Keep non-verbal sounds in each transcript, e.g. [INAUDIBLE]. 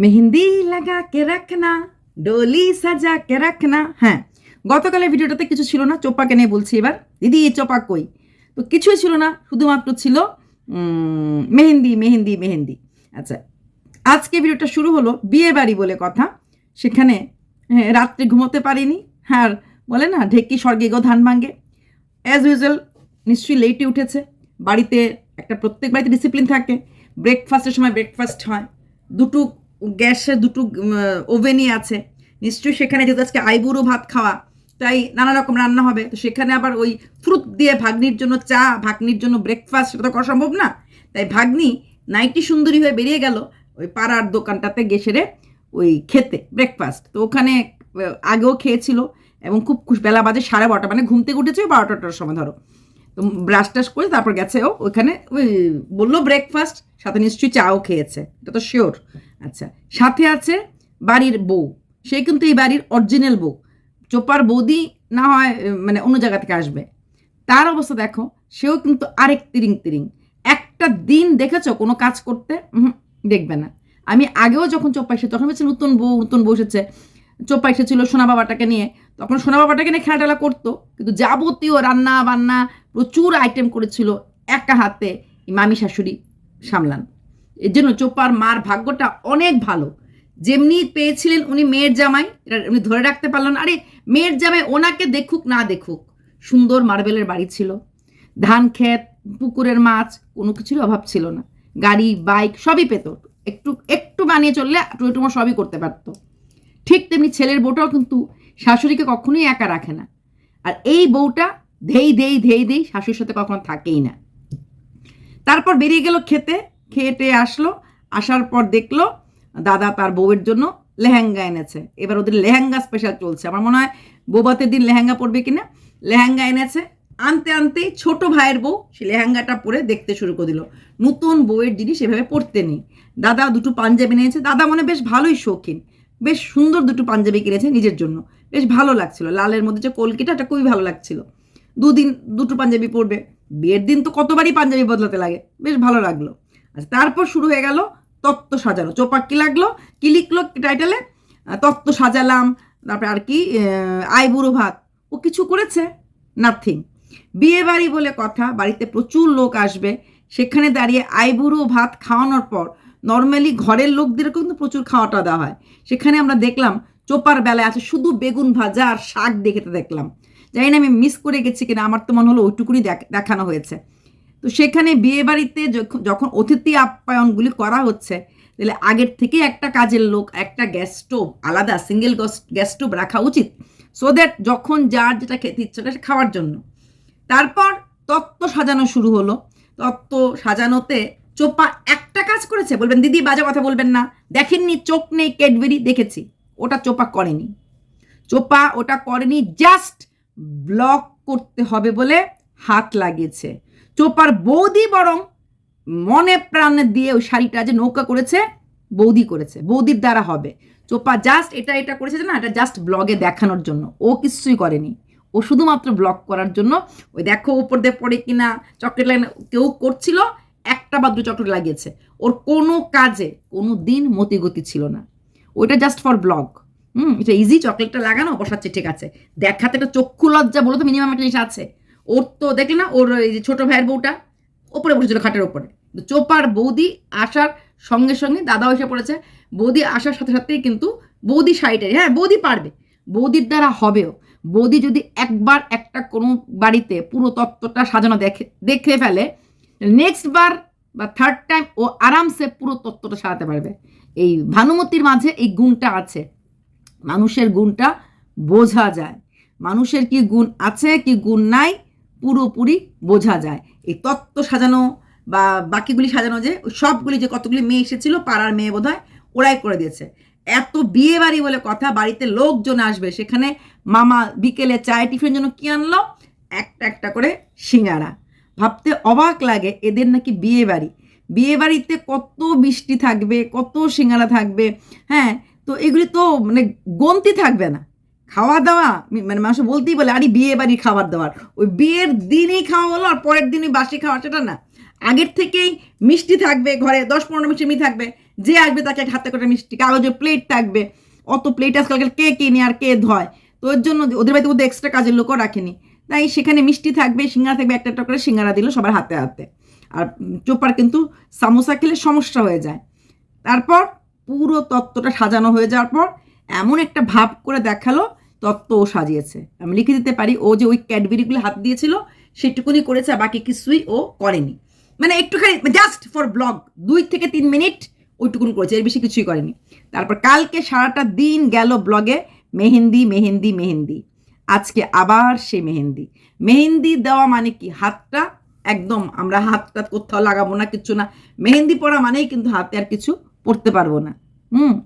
মেহেন্দি লাগা কে রাখনা ডোলি সাজা কে রাখনা হ্যাঁ গতকালের ভিডিওটাতে কিছু ছিল না চোপাকে নিয়ে বলছি এবার দিদি চোপা কই? তো কিছুই ছিল না শুধুমাত্র ছিল মেহেন্দি মেহেন্দি মেহেন্দি। আচ্ছা আজকে ভিডিওটা শুরু হলো বিয়ে বাড়ি বলে কথা সেখানে হ্যাঁ, রাত্রে ঘুমোতে পারিনি হ্যাঁ আর বলে না ঢেকি স্বর্গে গো ধান ভাঙ্গে অ্যাজ ইউজুয়াল নিশ্চয়ই লেটে উঠেছে বাড়িতে একটা প্রত্যেক বাড়িতে ডিসিপ্লিন থাকে ব্রেকফাস্টের সময় ব্রেকফাস্ট হয় দুটো গ্যাসে দুটো ওভেনই আছে। নিশ্চয়ই সেখানে যেহেতু আজকে আইবুড়ো ভাত খাওয়া, তাই নানা রকম রান্না হবে। তো সেখানে আবার ওই ফ্রুট দিয়ে ভাগ্নির জন্য চা, ভাগ্নির জন্য ব্রেকফাস্ট সেটা তো করা সম্ভব না। তাই ভাগ্নি নাইটি সুন্দরী হয়ে বেরিয়ে গেল ওই পাড়ার দোকানটাতে গেসেরে ওই খেতে ব্রেকফাস্ট তো ওখানে আগেও খেয়েছিল এবং খুব খুশ বেলা বাজে সাড়ে বারোটা মানে ঘুম থেকে উঠেছে বারোটাটার সময়, ধরো। তো ব্রাশ টাশ করে তারপর গেছে ও ওইখানে ওই বলল ব্রেকফাস্ট সাথে নিশ্চয়ই চাও খেয়েছে, এটা তো শিওর আচ্ছা সাথে আছে বাড়ির বউ। সে কিন্তু এই বাড়ির অরিজিনাল বউ। চোপার বৌদি না হয় মানে অন্য জায়গা থেকে আসবে। তার অবস্থা দেখো, সেও কিন্তু আরেক তিরিং তিরিং। একটা দিন দেখেছ কোনো কাজ করতে? দেখবে না। আমি আগেও যখন চোপা এসে তখন বলছি নতুন বউ নতুন বউ এসেছে। চোপা এসেছিল সোনা বাবাটাকে নিয়ে। তখন সোনা বাবাটাকে নিয়ে খেলাটেলা করতো। কিন্তু যাবতীয় রান্না বান্না প্রচুর আইটেম করেছিল, একা হাতে। মামি শাশুড়ি সামলান। এর জন্য চোপার মার ভাগ্যটা অনেক ভালো। যেমনি পেয়েছিলেন উনি মেয়ের জামাই, এটা উনি ধরে রাখতে পারলেন আরে, মেয়ের জামাই ওনাকে দেখুক না দেখুক, সুন্দর মার্বেলের বাড়ি ছিল। ধান ক্ষেত, পুকুরের মাছ, কোনো কিছুর অভাব ছিল না। গাড়ি, বাইক সবই পেত। একটু একটু বানিয়ে চললে টুমো সবই করতে পারতো। ঠিক তেমনি ছেলের বউটাও কিন্তু শাশুড়িকে কখনোই একা রাখে না। আর এই বউটা ধেই ধেই ধেই ধেই শাশুড়ির সাথে কখনো থাকেই না। তারপর বেরিয়ে গেল খেতে খেয়ে টেয়ে আসলো, আসার পর দেখল দাদা তার বউয়ের জন্য লেহেঙ্গা এনেছে। এবার ওদের লেহেঙ্গা স্পেশাল চলছে। আমার মনে হয় বৌবাতের দিন লেহেঙ্গা পরবে কিনা? লেহেঙ্গা এনেছে। আনতে আনতেই ছোট ভাইয়ের বউ সে লেহেঙ্গাটা পরে দেখতে শুরু করে দিল। নতুন বউয়ের জিনিস এভাবে পরতে নেই। দাদা দুটো পাঞ্জাবি নিয়েছে দাদা মনে বেশ ভালোই শৌখিন। বেশ সুন্দর দুটো পাঞ্জাবি কিনেছে নিজের জন্য। বেশ ভালো লাগছিল। লালের মধ্যে যে কলকিটা এটা খুবই ভালো লাগছিল। দুদিন দুটো পাঞ্জাবি পরবে। বিয়ের দিন তো কতবারই পাঞ্জাবি বদলাতে লাগে। বেশ ভালো লাগল। তারপর শুরু হয়ে গেল তত্ত্ব সাজানো। চোপাক কি লাগল? কি লিখলো টাইটেলে তত্ত্ব সাজালাম। তারপরে আর কি আইবুড়ো ভাত। ও কিছু করেছে? নাথিং বিয়ে বাড়ি বলে কথা, বাড়িতে প্রচুর লোক আসবে। সেখানে দাঁড়িয়ে আইবুড়ো ভাত খাওয়ানোর পর নর্মালি ঘরের লোকদেরকে কিন্তু প্রচুর খাওয়াটা দেওয়া হয়। সেখানে আমরা দেখলাম চোপার বেলায় আছে শুধু বেগুন ভাজা আর শাক দেখতে দেখলাম। জানি না আমি মিস করে গেছি কিনা, আমার তো মনে হলো ওইটুকুনি দেখ- দেখানো হয়েছে। তো সেখানে বিয়ে বাড়িতে যখন- অতিথি আপ্যায়নগুলি করা হচ্ছে, তাহলে আগের থেকে একটা কাজের লোক, একটা গ্যাস স্টোভ আলাদা সিঙ্গেল গ্যাস স্টোভ রাখা উচিত। সো দ্যাট যখন যার যেটা খেতে ইচ্ছা করে খাওয়ার জন্য। তারপর তত্ত্ব সাজানো শুরু হলো। তত্ত্ব সাজানোতে চোপা একটা কাজ করেছে, বলবেন, দিদি, বাজে কথা বলবেন না। দেখেননি, চোখ নেই ক্যাডবেরি দেখেছি। ওটা চোপা করেনি। চোপা ওটা করেনি জাস্ট ব্লক করতে হবে বলে হাত লাগিয়েছে। চোপার বৌদি বরং মনে প্রাণে দিয়ে ওই শাড়িটা যে নৌকা করেছে, বৌদি করেছে, বৌদির দ্বারা হবে। চোপা জাস্ট এটা এটা করেছে না, এটা জাস্ট ব্লগে দেখানোর জন্য। ও কিছুই করেনি। ও শুধুমাত্র ব্লগ করার জন্য। ওই দেখো উপর দিয়ে পড়ে কিনা চকলেট লাইন কেউ করছিল, একটা বা চকলেট লাগিয়েছে। ওর কোনো কাজে, কোনো দিন মতিগতি ছিল না। ওইটা জাস্ট ফর ব্লগ হুম, এটা ইজি চকলেটটা লাগানো, বসাচ্ছে, ঠিক আছে। দেখাতে একটা চক্ষু লজ্জা বলো তো মিনিমাম একটা জিনিস আছে। ওর তো দেখলে না, ওর এই যে ছোটো ভাইয়ের বউটা ওপরে বসেছিল খাটের ওপরে। চোপার বৌদি আসার সঙ্গে সঙ্গে দাদাও এসে পড়েছে। বৌদি আসার সাথে সাথেই কিন্তু বৌদি সাইডের হ্যাঁ বৌদি পারবে। বৌদির দ্বারা হবেও। বৌদি যদি একবার একটা কোনো বাড়িতে পুরো তত্ত্বটা সাজানো দেখে দেখে ফেলে নেক্সট বার বা থার্ড টাইম ও আরামসে পুরো তত্ত্বটা সাজাতে পারবে। এই ভানুমতির মাঝে এই গুণটা আছে। মানুষের গুণটা বোঝা যায়। মানুষের কি গুণ আছে, কি গুণ নাই পুরোপুরি বোঝা যায়। এই তত্ত্ব সাজানো বা বাকিগুলি সাজানো যে সবগুলি যে কতগুলি মেয়ে এসেছিল, পাড়ার মেয়ে বোধ ওরাই করে দিয়েছে। এত বিয়ে বাড়ি বলে কথা, বাড়িতে লোকজন আসবে, সেখানে মামা বিকেলে চায় টিফিনের জন্য কি আনলো? একটা একটা করে সিঙ্গারা। ভাবতে অবাক লাগে, এদের নাকি বিয়ে বাড়ি বিয়ে বাড়িতে কত মিষ্টি থাকবে, কত সিঙ্গারা থাকবে হ্যাঁ? তো এগুলি তো মানে গন্তি থাকবে না। খাওয়া দাওয়া মানে মানুষ বলতেই বলে, আরে বিয়ে বাড়ি খাবার দাবার। ওই বিয়ের দিনই খাওয়া হলো আর পরের দিনই বাসি খাওয়া, সেটা না। আগের থেকেই মিষ্টি থাকবে ঘরে দশ পনেরো মিষ্টি মিষ্টি থাকবে। যে আসবে তাকে হাতে করে মিষ্টি, কাগজের প্লেট থাকবে। অত প্লেট আজকাল কে কিনে আর কে ধয়। তো ওর জন্য ওদের বাড়িতে ওদের এক্সট্রা কাজের লোকও রাখেনি। তাই সেখানে মিষ্টি থাকবে, সিঙ্গারা থাকবে, একটা একটা করে সিঙ্গারা দিল সবার হাতে হাতে। আর চোপার কিন্তু সামোসা খেলে সমস্যা হয়ে যায়। তারপর পুরো তত্ত্বটা সাজানো হয়ে যাওয়ার পর এমন একটা ভাব করে দেখাল তত্ত্ব ও সাজিয়েছে। আমি লিখে দিতে পারি, ও যে ওই ক্যাডবেরিগুলো হাত দিয়েছিল, সেটুকুনি করেছে, বাকি কিছুই ও করেনি। মানে একটুখানি জাস্ট ফর ব্লগ দুই থেকে তিন মিনিট ওইটুকুন করেছে, এর বেশি কিছুই করেনি। তারপর কালকে সারাটা দিন গেল ব্লগে মেহেন্দি মেহেন্দি মেহেন্দি। আজকে আবার সে মেহেন্দি। মেহেন্দি দেওয়া মানে কি? হাতটা, একদম আমরা হাতটা কোথাও লাগাবো না কিছু না। মেহেন্দি পরা মানেই কিন্তু হাতে আর কিছু পড়তে পারব না। হুম?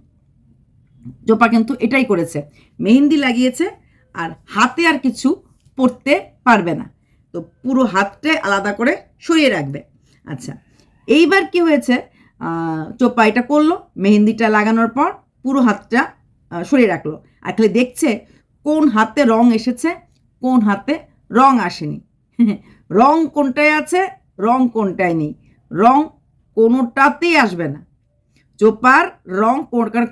জোপা কিন্তু এটাই করেছে। মেহেন্দি লাগিয়েছে আর হাতে আর কিছু পড়তে পারবে না। তো পুরো হাতটা আলাদা করে সরিয়ে রাখবে। আচ্ছা এইবার কি হয়েছে? চোপা এটা করল, মেহেন্দিটা লাগানোর পর পুরো হাতটা সরিয়ে রাখল। আর খালি দেখছে কোন হাতে রং এসেছে, কোন হাতে রং আসেনি। [LAUGHS] রং কোনটায় আছে, রং কোনটায় নেই। রং কোনোটাতেই আসবে না। চোপার রং কোন-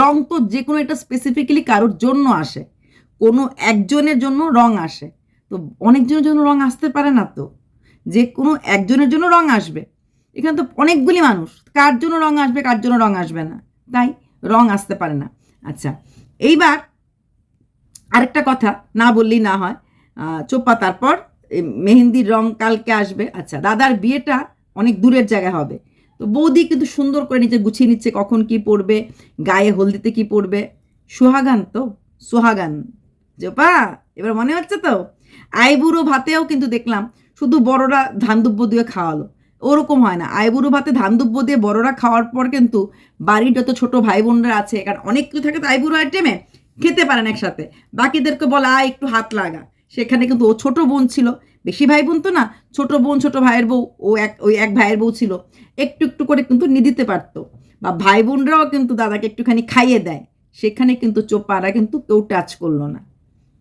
রং তো যে কোনো একটা স্পেসিফিক্যালি কারোর জন্য আসে। কোনো একজনের জন্য রং আসে। তো অনেকজনের জন্য রং আসতে পারে না তো। যে কোনো একজনের জন্য রং আসবে। এখানে তো অনেকগুলি মানুষ। কার জন্য রং আসবে, কার জন্য রং আসবে না। তাই রং আসতে পারে না। আচ্ছা এইবার আরেকটা কথা, না বললেই না হয়। চোপ্পা তারপর মেহেন্দির রং কালকে আসবে। আচ্ছা দাদার বিয়েটা অনেক দূরের জায়গায় হবে। তো বৌদি কিন্তু সুন্দর করে নিজে গুছিয়ে নিচ্ছে কখন কি পড়বে, গায়ে হলদিতে কি পড়বে। সোহাগান তো, সোহাগান। জোপা, এবার মনে হচ্ছে তো? আইবুড়ো ভাতেও কিন্তু দেখলাম শুধু বড়রা ধান দুব্য দিয়ে খাওয়ালো। ওরকম হয় না, আইবুড়ো ভাতে ধান দুব্য দিয়ে বড়রা খাওয়ার পর কিন্তু বাড়ির যত ছোট ভাই বোনরা আছে, কারণ অনেক কিছু থাকে তো আইবুড়ো আইটেমে খেতে পারেন একসাথে। বাকিদেরকে বলা একটু হাত লাগা। সেখানে কিন্তু ও ছোট বোন ছিল। বেশি ভাই বোন তো না, ছোট বোন, ছোট ভাইয়ের বউ, ও এক, ওই এক ভাইয়ের বউ ছিল। একটু একটু করে কিন্তু নিয়ে দিতে পারতো। বা ভাই বোনরাও কিন্তু দাদাকে একটুখানি খাইয়ে দেয়। সেখানে কিন্তু চোপারা কিন্তু কেউ টাচ করল না।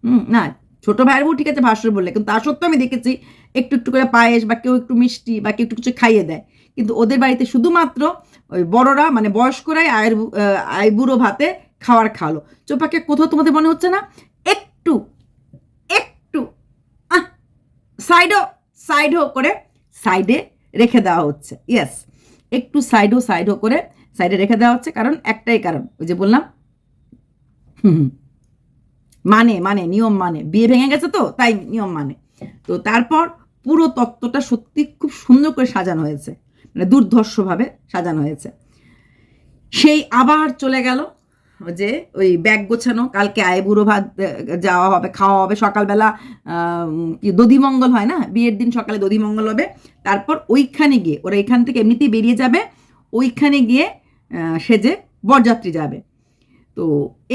হুম, না, ছোট ভাইয়ের বউ ঠিক আছে, ভাসুর বললে। কিন্তু তা সত্ত্বেও আমি দেখেছি একটু একটু করে পায়েস বা কেউ একটু মিষ্টি বা কেউ একটু কিছু খাইয়ে দেয়। কিন্তু ওদের বাড়িতে শুধুমাত্র ওই বড়রা মানে বয়স্করাই আয়ের আইবুড়ো ভাতে খাওয়ার খাওয়ালো। চোপাকে কোথাও তোমাদের মনে হচ্ছে না? একটু সাইডও সাইডও করে সাইডে রেখে দেওয়া হচ্ছে। ইয়েস একটু সাইডও সাইডও করে সাইডে রেখে দেওয়া হচ্ছে, কারণ একটাই কারণ, ওই যে বললাম। মানে মানে নিয়ম মানে। বিয়ে ভেঙে গেছে তো, তাই নিয়ম মানে। তো তারপর পুরো তত্ত্বটা সত্যি খুব সুন্দর করে সাজানো হয়েছে। মানে দুর্ধর্ষভাবে সাজানো হয়েছে। সেই আবার চলে গেল যে ওই ব্যাগ গোছানো, কালকে আয়, বুড়ো ভাত যাওয়া হবে, খাওয়া হবে সকালবেলা কি দধিমঙ্গল হয় না? বিয়ের দিন সকালে দধিমঙ্গল হবে। তারপর ওইখানে গিয়ে, ওরা এখান থেকে এমনিতেই বেরিয়ে যাবে, ওইখানে গিয়ে সেজে বরযাত্রী যাবে। তো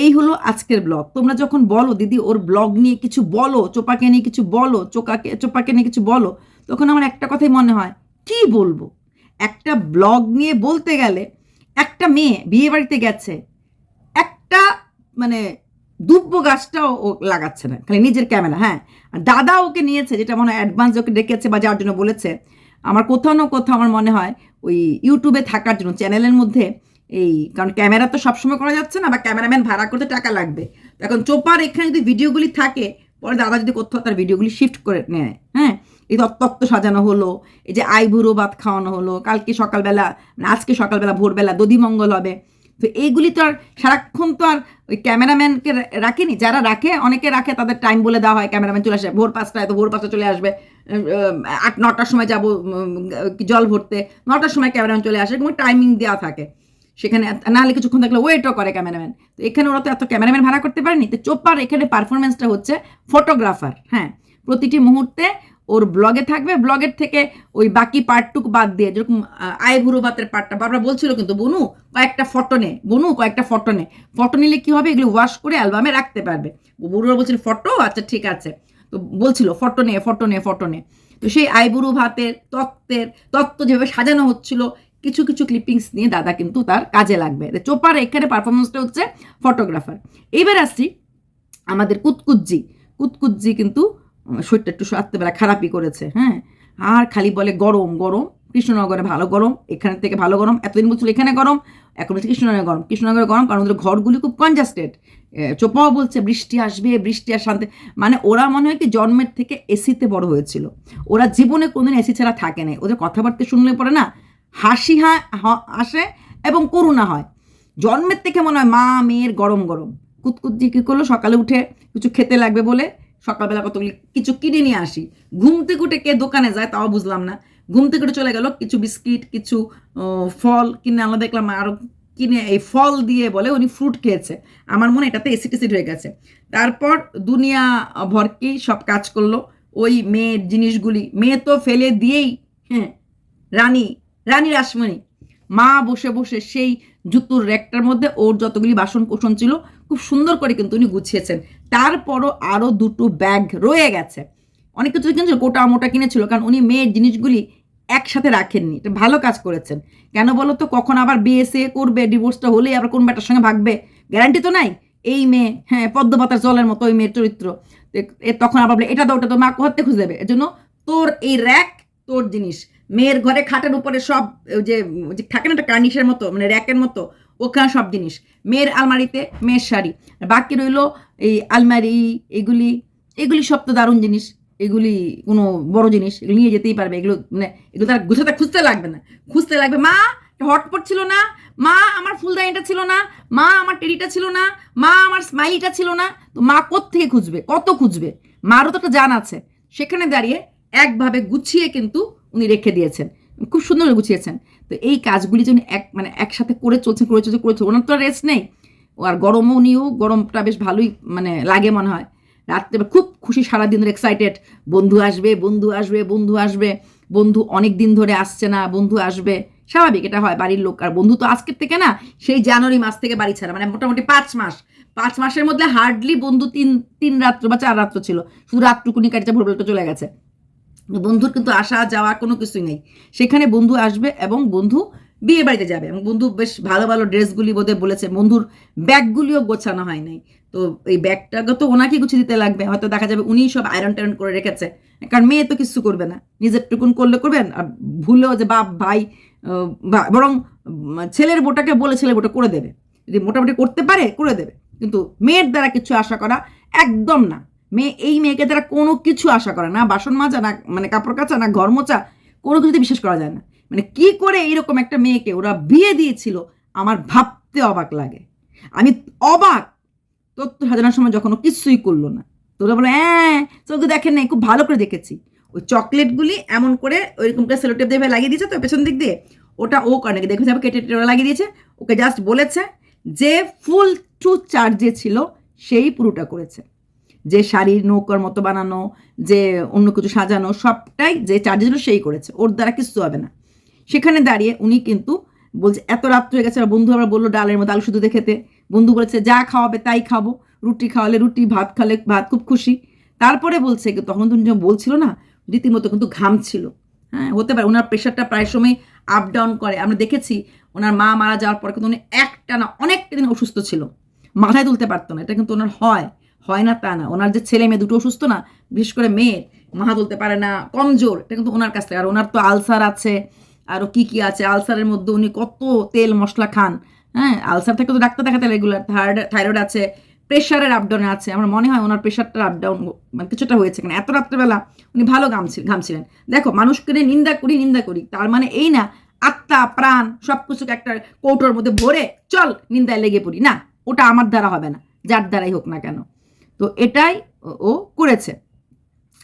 এই হলো আজকের ব্লগ। তোমরা যখন বলো, দিদি ওর ব্লগ নিয়ে কিছু বলো, চোপাকে নিয়ে কিছু বলো, চোকাকে, চোপাকে নিয়ে কিছু বলো, তখন আমার একটা কথাই মনে হয়, কি বলব? একটা ব্লগ নিয়ে বলতে গেলে একটা মেয়ে বিয়ে বাড়িতে গেছে একটা মানে দুব্য গাছটাও ও লাগাচ্ছে না, খালি নিজের ক্যামেরা হ্যাঁ। দাদা ওকে নিয়েছে, যেটা মনে হয় অ্যাডভান্স ওকে ডেকেছে বা যার জন্য বলেছে। আমার কোথাও না কোথাও আমার মনে হয় ওই ইউটিউবে থাকার জন্য চ্যানেলের মধ্যে এই, কারণ ক্যামেরা তো সবসময় করা যাচ্ছে না, বা ক্যামেরাম্যান ভাড়া করতে টাকা লাগবে। এখন চোপার এখানে যদি ভিডিওগুলি থাকে, পরে দাদা যদি কোথাও তার ভিডিওগুলি শিফট করে নেয় হ্যাঁ। এই তত্ত্ব সাজানো হলো, এই যে আইবুড়ো ভাত খাওয়ানো হলো, কালকে সকালবেলা মানে আজকে সকালবেলা, ভোরবেলা দধিমঙ্গল হবে তো এইগুলি তো আর সারাক্ষণ তো আর ওই ক্যামেরাম্যানকে রাখেনি। যারা রাখে, অনেকে রাখে, তাদের টাইম বলে দেওয়া হয়, ক্যামেরাম্যান চলে আসে। ভোর পাঁচটায় তো ভোর পাঁচটা চলে আসবে। আট, নটার সময় যাব জল ভরতে। নটার সময় ক্যামেরাম্যান চলে আসে এবং টাইমিং দেওয়া থাকে। সেখানে নাহলে কিছুক্ষণ থাকলে ওয়েটও করে ক্যামেরাম্যান। তো এখানে ওরা তো এত ক্যামেরাম্যান ভাড়া করতে পারেনি। তো চোপ্পার এখানে পারফরমেন্সটা হচ্ছে ফটোগ্রাফার হ্যাঁ। প্রতিটি মুহূর্তে ওর ব্লগে থাকবে। ব্লগের থেকে ওই বাকি পার্টটুকু বাদ দিয়ে, যেরকম আয় ভাতের পার্টটা বারবার বলছিল কিন্তু বনু, কয়েকটা ফটো নে, বনু, কয়েকটা ফটো নে। ফটো নিলে কি হবে? এগুলো ওয়াশ করে অ্যালবামে রাখতে পারবে। বুড়ো বলছিল ফটো আচ্ছা ঠিক আছে। তো বলছিল ফটো নে ফটো নে ফটো নে। তো সেই আইবুড়ু ভাতের তত্ত্বের তত্ত্ব যেভাবে সাজানো হচ্ছিল, কিছু কিছু ক্লিপিংস নিয়ে দাদা কিন্তু তার কাজে লাগবে। চোপার এখানে পারফরমেন্সটা হচ্ছে ফটোগ্রাফার এইবার আসছি আমাদের কুতকুজ্জি কুতকুজ্জি কিন্তু শরীরটা একটু রাত্রেবেলা খারাপই করেছে হ্যাঁ? আর খালি বলে গরম গরম, কৃষ্ণনগরে ভালো গরম, এখানে থেকে ভালো গরম, এতদিন বলছিল এখানে গরম, এখন বলছে কৃষ্ণনগরে গরম কৃষ্ণনগরে গরম, কারণ ওদের ঘরগুলি খুব কনজাস্টেড চোপাও বলছে বৃষ্টি আসবে, বৃষ্টি আর শান্তি মানে ওরা মনে হয় কি জন্মের থেকে এসিতে বড় হয়েছিল। ওরা জীবনে কোনোদিন এসি ছাড়া থাকে না ওদের কথাবার্তা শুনলে পরে না হাসি হা আসে এবং করুণা হয়। জন্মের থেকে মনে হয় মা, মেয়ের গরম গরম। কুতকুত দিয়ে কী করল, সকালে উঠে কিছু খেতে লাগবে বলে সকালবেলা কতগুলি কিছু কিনে নিয়ে আসি। ঘুম থেকে উঠে কে দোকানে যায় তাও বুঝলাম না। ঘুম থেকে উঠে চলে গেল, কিছু বিস্কিট, কিছু ফল কিনে আনলো দেখলাম আরও কিনে, এই ফল দিয়ে বলে উনি ফ্রুট খেয়েছে। আমার মনে এটাতে এসিড এসিড হয়ে গেছে। তারপর দুনিয়া ভরকি সব কাজ করল। ওই মেয়ের জিনিসগুলি, মেয়ে তো ফেলে দিয়েই হ্যাঁ রানী রানী রাসমণি। মা বসে বসে সেই জুতোর র্যাকটার মধ্যে ওর যতগুলি বাসন কোসন ছিল, খুব সুন্দর করে কিন্তু উনি গুছিয়েছেন। তারপরও আরও দুটো ব্যাগ রয়ে গেছে। অনেক কিছু কিনেছিল কোটা মোটা কিনেছিল, কারণ উনি মেয়ের জিনিসগুলি একসাথে রাখেননি। এটা ভালো কাজ করেছেন। কেন বলো তো, কখন আবার বিয়ে করবে, ডিভোর্সটা হলেই আবার কোন ব্যাটার সঙ্গে ভাগবে? গ্যারান্টি তো নাই। এই মেয়ে হ্যাঁ পদ্মপাতার জলের মতো ওই মেয়ের চরিত্র। তখন আবার এটা দাও ওটা তো মা কোহাতে খুঁজে দেবে? এজন্য তোর এই র্যাক, তোর জিনিস। মেয়ের ঘরে খাটের উপরে সব যে থাকে না একটা কার্নিশের মতো মানে র্যাকের মতো ওখানে সব জিনিস। মেয়ের আলমারিতে মেয়ের শাড়ি। বাকি রইল এই আলমারি, এগুলি এগুলি সব তো দারুণ জিনিস। এগুলি কোনো বড় জিনিস, এগুলো নিয়ে যেতেই পারবে। এগুলো মানে এগুলো তার গুছাতে খুঁজতে লাগবে না। খুঁজতে লাগবে, মা, হটপট ছিল না। মা, আমার ফুলদানিটা ছিল না। মা, আমার টেডিটা ছিল না। মা, আমার স্মাইলিটা ছিল না। তো মা থেকে খুঁজবে? কত খুঁজবে? মারও তো একটা জান আছে। সেখানে দাঁড়িয়ে একভাবে গুছিয়ে কিন্তু উনি রেখে দিয়েছেন। খুব সুন্দর গুছিয়েছেন। তো এই কাজগুলি যে উনি এক মানে একসাথে করে চলছেন করে চলছে, করে ওনার তো রেস্ট নেই। আর গরমও উনিও গরমটা বেশ ভালোই মানে লাগে মনে হয়। রাত্রে খুব খুশি সারাদিন ধরে এক্সাইটেড বন্ধু আসবে বন্ধু আসবে বন্ধু আসবে। বন্ধু অনেক দিন ধরে আসছে না, বন্ধু আসবে। স্বাভাবিক এটা হয় বাড়ির লোক। আর বন্ধু তো আজকের থেকে না, সেই জানুয়ারি মাস থেকে বাড়ি ছাড়া। মানে মোটামুটি পাঁচ মাস। পাঁচ মাসের মধ্যে হার্ডলি বন্ধু তিন তিন রাত্র বা চার রাত্র ছিল। শুধু রাতটুকুনি কাটিতে ভোরবেলাটা চলে গেছে। বন্ধুর কিন্তু আসা, যাওয়া কোনো কিছুই নেই। সেখানে বন্ধু আসবে এবং বন্ধু বিয়ে বাড়িতে যাবে এবং বন্ধু বেশ ভালো ভালো ড্রেসগুলি বোধহয় বলেছে। বন্ধুর ব্যাগগুলিও গোছানো হয় নাই। তো এই ব্যাগটাকে তো ওনাকে গুছিয়ে দিতে লাগবে। হয়তো দেখা যাবে উনিই সব আয়রন টায়রন করে রেখেছে। কারণ মেয়ে তো কিছু করবে না। নিজের টুকুন করলে করবেন আর ভুলেও যে বাপ, ভাই বরং ছেলের বোটাকে বলে ছেলের বোটা করে দেবে। যদি মোটামুটি করতে পারে, করে দেবে। কিন্তু মেয়ের দ্বারা কিছু আশা করা একদম না। মেয়ে, এই মেয়েকে দ্বারা কোনো কিছু আশা করে না, বাসন মাজা না মানে কাপড় কাচা না, ঘর মোচা কোনো কিছুতে বিশ্বাস করা যায় না। মানে কি করে এইরকম একটা মেয়েকে ওরা বিয়ে দিয়েছিল, আমার ভাবতে অবাক লাগে। আমি অবাক। তথ্য সাজানোর সময় যখন কিছুই করল না। তোরা বলে হ্যাঁ চোখে দেখেন নাই, খুব ভালো করে দেখেছি। ওই চকলেটগুলি এমন করে ওইরকম করে সেলোটেপ দিয়ে লাগিয়ে দিয়েছে তো, পেছন দিক দিয়ে। ওটা ও করে নাকি? দেখে যাবে কেটে টেটে লাগিয়ে দিয়েছে। ওকে জাস্ট বলেছে যে, ফুল টু চার্জে ছিল, সেই পুরোটা করেছে। যে শাড়ির নৌকার মতো বানানো, যে অন্য কিছু সাজানো, সবটাই যে চার্জে ছিল সেই করেছে। ওর দ্বারা কিছু হবে না। সেখানে দাঁড়িয়ে উনি কিন্তু বলছে, এত রাত্র হয়ে গেছে। বন্ধু আবার বলল, ডালের মতো আলু শুধু খেতে বন্ধু বলেছে, যা খাওয়াবে তাই খাব। রুটি খাওয়ালে রুটি, ভাত খালে ভাত, খুব খুশি। তারপরে বলছে তখন তো বলছিল না, রীতিমতো কিন্তু ঘামছিল হ্যাঁ হতে পারে ওনার প্রেশারটা প্রায় সময় আপ ডাউন করে। আমরা দেখেছি ওনার মা মারা যাওয়ার পর কিন্তু উনি একটা না অনেকটা দিন অসুস্থ ছিল। মাথায় তুলতে পারতো না, এটা কিন্তু ওনার হয়। হয় না তা না। ওনার যে ছেলে মেয়ে দুটো অসুস্থ না, বিশেষ করে মেয়ের, মাথা তুলতে পারে না, কমজোর, এটা কিন্তু ওনার কাছ থেকে। আর ওনার তো আলসার আছে আরও কি কি আছে, আলসারের মধ্যে উনি কত তেল মশলা খান হ্যাঁ? আলসার থেকে তো ডাক্তার দেখাতে রেগুলার থাইরয়েড থাইরয়েড আছে প্রেশারের আপডাউনে আছে। আমার মনে হয় ওনার প্রেশারটা আপডাউন মানে কিছুটা হয়েছে কেন। এত রাত্রেবেলা উনি ভালো ঘামছিল ঘামছিলেন। দেখো, মানুষকে নিন্দা করি নিন্দা করি। তার মানে এই না, আত্মা, প্রাণ সব কিছুকে একটা কৌটোর মধ্যে ভরে চল, নিন্দায় লেগে পড়ি। না, ওটা আমার দ্বারা হবে না, যার দ্বারাই হোক না কেন। তো এটাই ও- করেছে।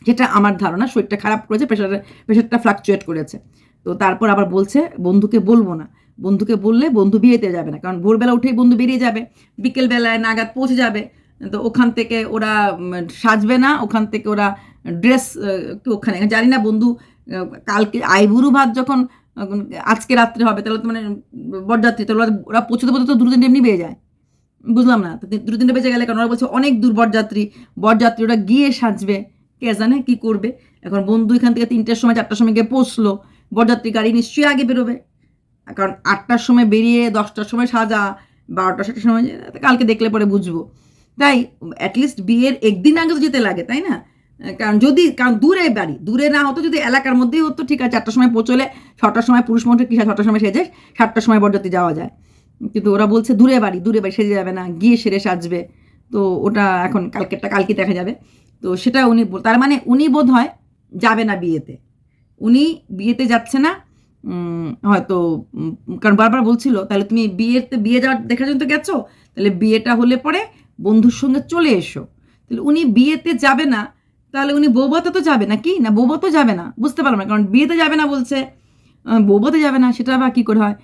যেটা আমার ধারণা, শরীরটা খারাপ করেছে প্রেশার প্রেশারটা ফ্লাকচুয়েট করেছে। তো তারপর আবার বলছে, বন্ধুকে বলব না। বন্ধুকে বললে বন্ধু বিয়েতে যাবে না, কারণ ভোরবেলা উঠেই বন্ধু বেরিয়ে যাবে, বিকেলবেলায় নাগাদ পৌঁছে যাবে। তো ওখান থেকে ওরা সাজবে না, ওখান থেকে ওরা ড্রেস ওখানে, জানি না বন্ধু কালকে আইবুড়ু ভাত যখন আজকে রাত্রে হবে, তাহলে তো মানে বরযাত্রী, তাহলে ওরা- পৌঁছতে পৌঁছতে তো দুটো দিন এমনি বেয়ে যায়। বুঝলাম না। দুটো তিনটে বেজে গেলে কারণ ওরা বলছে, অনেক দূর বরযাত্রী বরযাত্রী ওরা গিয়ে সাজবে কে জানে কি করবে? এখন বন্ধু এখান থেকে তিনটের সময়, চারটার সময় গিয়ে পৌঁছলো। বরযাত্রী গাড়ি নিশ্চয়ই আগে বেরোবে। কারণ আটটার সময় বেরিয়ে দশটার সময় সাজা, বারোটা, সাতটার সময় কালকে দেখলে পরে বুঝব। তাই অ্যাটলিস্ট বিয়ের একদিন আগে তো যেতে লাগে, তাই না? কারণ যদি, কারণ দূরে বাড়ি, দূরে না হতো যদি এলাকার মধ্যেই হতো, ঠিক আছে, চারটার সময় পৌঁছলে, ছটার সময় পুরুষ মন্ত্রী কি ছটার সময় সেজে, সাতটার সময় বরযাত্রী যাওয়া যায়। কিন্তু ওরা বলছে, দূরে বাড়ি দূরে বাড়ি সেজে যাবে না, গিয়ে সেরে সাজবে। তো ওটা এখন কালকেরটা কালকে দেখা যাবে। তো সেটা উনি তার মানে উনি বোধ হয় যাবে না বিয়েতে। উনি বিয়েতে যাচ্ছে না হয়তো কারণ বারবার বলছিল, তাহলে তুমি বিয়েতে, বিয়ে যাওয়ার দেখার জন্য তো গেছো, তাহলে বিয়েটা হলে পরে বন্ধুর সঙ্গে চলে এসো। তাহলে উনি বিয়েতে যাবে না, তাহলে উনি বৌবাতে তো যাবে না কি না বৌবাতেও যাবে না, বুঝতে পারলাম না, কারণ বিয়েতে যাবে না বলছে বৌবাতে যাবে না, সেটা আবার কী করে হয়?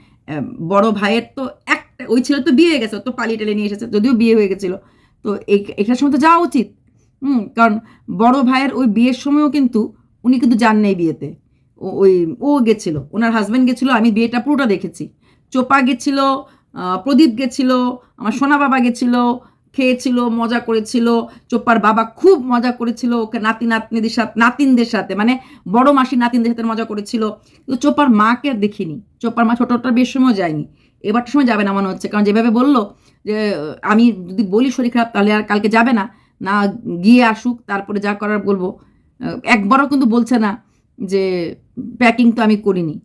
বড় ভাইয়ের তো একটা, ওই ছেলে তো বিয়ে হয়ে গেছে তো পালিয়ে টালিয়ে নিয়ে এসেছে, যদিও বিয়ে হয়ে গেছিল। তো এটার সময় তো যাওয়া উচিত। হুম, কারণ বড় ভাইয়ের ওই বিয়ের সময়ও কিন্তু উনি কিন্তু যান নেই বিয়েতে। ওই, ও গেছিল, ওনার হাজব্যান্ড গেছিল, আমি বিয়েটা পুরোটা দেখেছি। চোপা গেছিল প্রদীপ গেছিল, আমার সোনা বাবা গেছিল খেয়েছিল, মজা করেছিল। চোপার বাবা খুব মজা করেছিল ওকে নাতি, নাতনিদের সাথে, নাতিনদের সাথে মানে বড় মাসি নাতিনদের সাথে মজা করেছিল। কিন্তু চোপার মাকে আর দেখিনি। চোপার মা ছোটটার বেশ সময় যায়নি। এবারটার সময় যাবে না মনে হচ্ছে। কারণ যেভাবে বলল যে, আমি যদি বলি শরীর খারাপ, তাহলে আর কালকে যাবে না। না, গিয়ে আসুক, তারপরে যা করার বলব। একবারও কিন্তু বলছে না যে প্যাকিং তো আমি করিনি।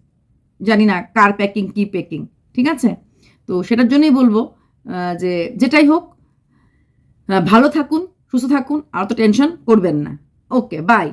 জানি না কার প্যাকিং কি প্যাকিং ঠিক আছে? তো সেটার জন্যই বলব যে, যেটাই হোক ভালো থাকুন সুস্থ থাকুন আর তো টেনশন করবেন না। Okay bye